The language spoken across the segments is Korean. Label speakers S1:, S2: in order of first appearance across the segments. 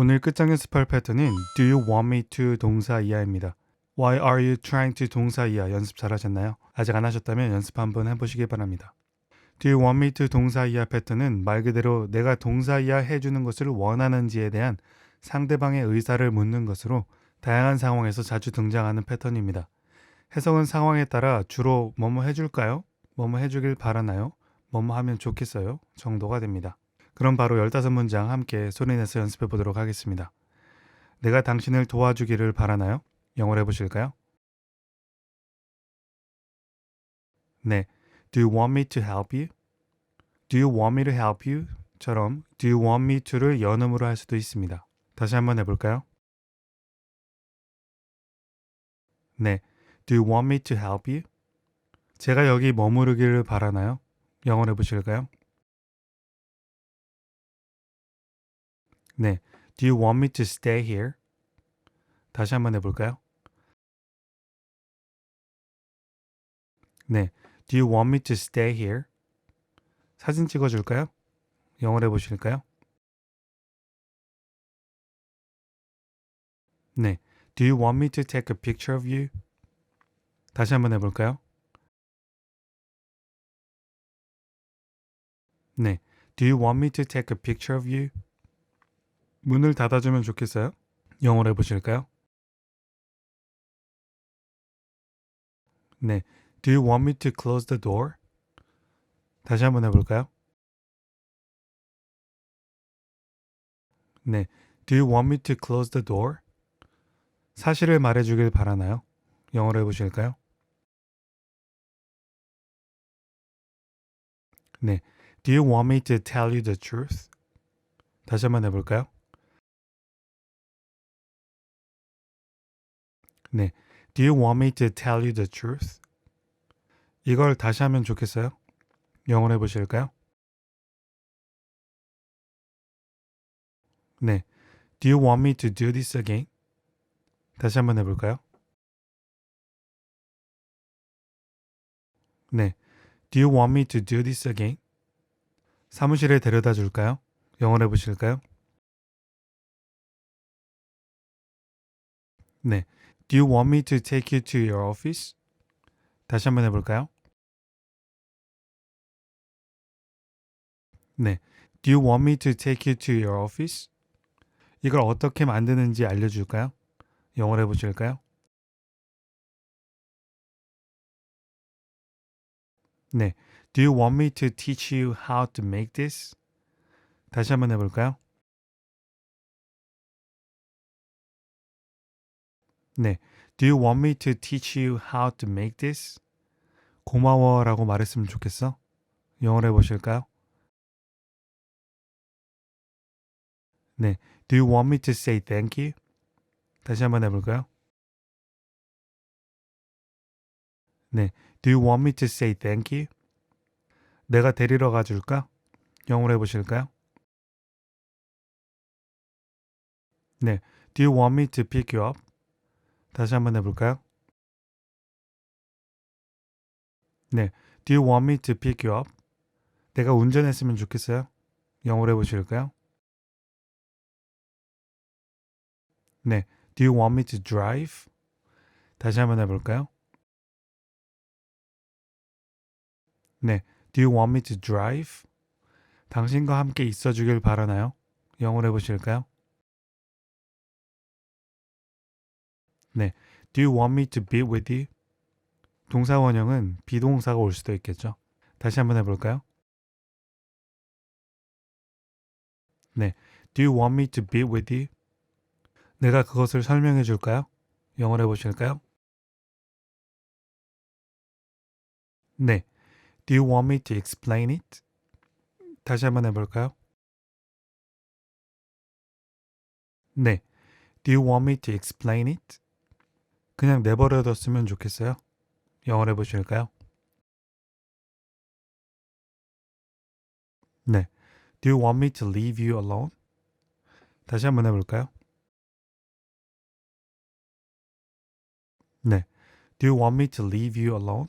S1: 오늘 끝장 연습할 패턴은 Do you want me to 동사 이하입니다. Why are you trying to 동사 이하 연습 잘하셨나요? 아직 안 하셨다면 연습 한번 해보시기 바랍니다. Do you want me to 동사 이하 패턴은 말 그대로 내가 동사 이하 해주는 것을 원하는지에 대한 상대방의 의사를 묻는 것으로 다양한 상황에서 자주 등장하는 패턴입니다. 해석은 상황에 따라 주로 뭐뭐 해줄까요? 뭐뭐 해주길 바라나요? 뭐뭐 하면 좋겠어요? 정도가 됩니다. 그럼 바로 15문장 함께 소리내서 연습해 보도록 하겠습니다. 내가 당신을 도와주기를 바라나요? 영어로 해보실까요? 네. Do you want me to help you? Do you want me to help you? 처럼 Do you want me to를 연음으로 할 수도 있습니다. 다시 한번 해볼까요? 네. Do you want me to help you? 제가 여기 머무르기를 바라나요? 영어로 해보실까요? 네. Do you want me to stay here? 다시 한번 해볼까요? 네. Do you want me to stay here? 사진 찍어줄까요? 영어로 해보실까요? 네. Do you want me to take a picture of you? 다시 한번 해볼까요? 네. Do you want me to take a picture of you? 문을 닫아주면 좋겠어요? 영어로 해보실까요? 네. Do you want me to close the door? 다시 한번 해볼까요? 네. Do you want me to close the door? 사실을 말해주길 바라나요? 영어로 해보실까요? 네. Do you want me to tell you the truth? 다시 한번 해볼까요? 네. Do you want me to tell you the truth? 이걸 다시 하면 좋겠어요? 영어로 해보실까요? 네. Do you want me to do this again? 다시 한번 해볼까요? 네. Do you want me to do this again? 사무실에 데려다 줄까요? 영어로 해보실까요? 네. Do you want me to take you to your office? 다시 한번 해볼까요? 네. Do you want me to take you to your office? 이걸 어떻게 만드는지 알려줄까요? 영어로 해보실까요? 네. Do you want me to teach you how to make this? 다시 한번 해볼까요? 네. Do you want me to teach you how to make this? 고마워 라고 말했으면 좋겠어? 영어로 해 보실까요? 네. Do you want me to say thank you? 다시 한번 해 볼까요? 네. Do you want me to say thank you? 내가 데리러 가 줄까? 영어로 해 보실까요? 네. Do you want me to pick you up? 다시 한번 해볼까요? 네. Do you want me to pick you up? 내가 운전했으면 좋겠어요? 영어로 해보실까요? 네. Do you want me to drive? 다시 한번 해볼까요? 네. Do you want me to drive? 당신과 함께 있어 주길 바라나요? 영어로 해보실까요? 네. Do you want me to be with you? 동사 원형은 비동사가 올 수도 있겠죠. 다시 한번 해볼까요? 네. Do you want me to be with you? 내가 그것을 설명해 줄까요? 영어로 해보실까요? 네. Do you want me to explain it? 다시 한번 해볼까요? 네. Do you want me to explain it? 그냥 내버려뒀으면 좋겠어요? 영어로 해보실까요? 네. Do you want me to leave you alone? 다시 한번 해볼까요? 네. Do you want me to leave you alone?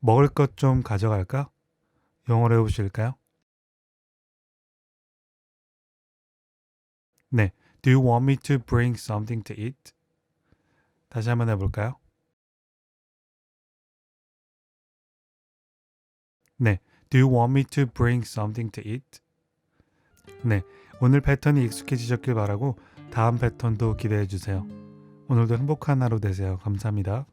S1: 먹을 것 좀 가져갈까? 영어로 해보실까요? 네. Do you want me to bring something to eat? 다시 한번 해볼까요? 네. Do you want me to bring something to eat? 네. 오늘 패턴이 익숙해지셨길 바라고 다음 패턴도 기대해 주세요. 오늘도 행복한 하루 되세요. 감사합니다.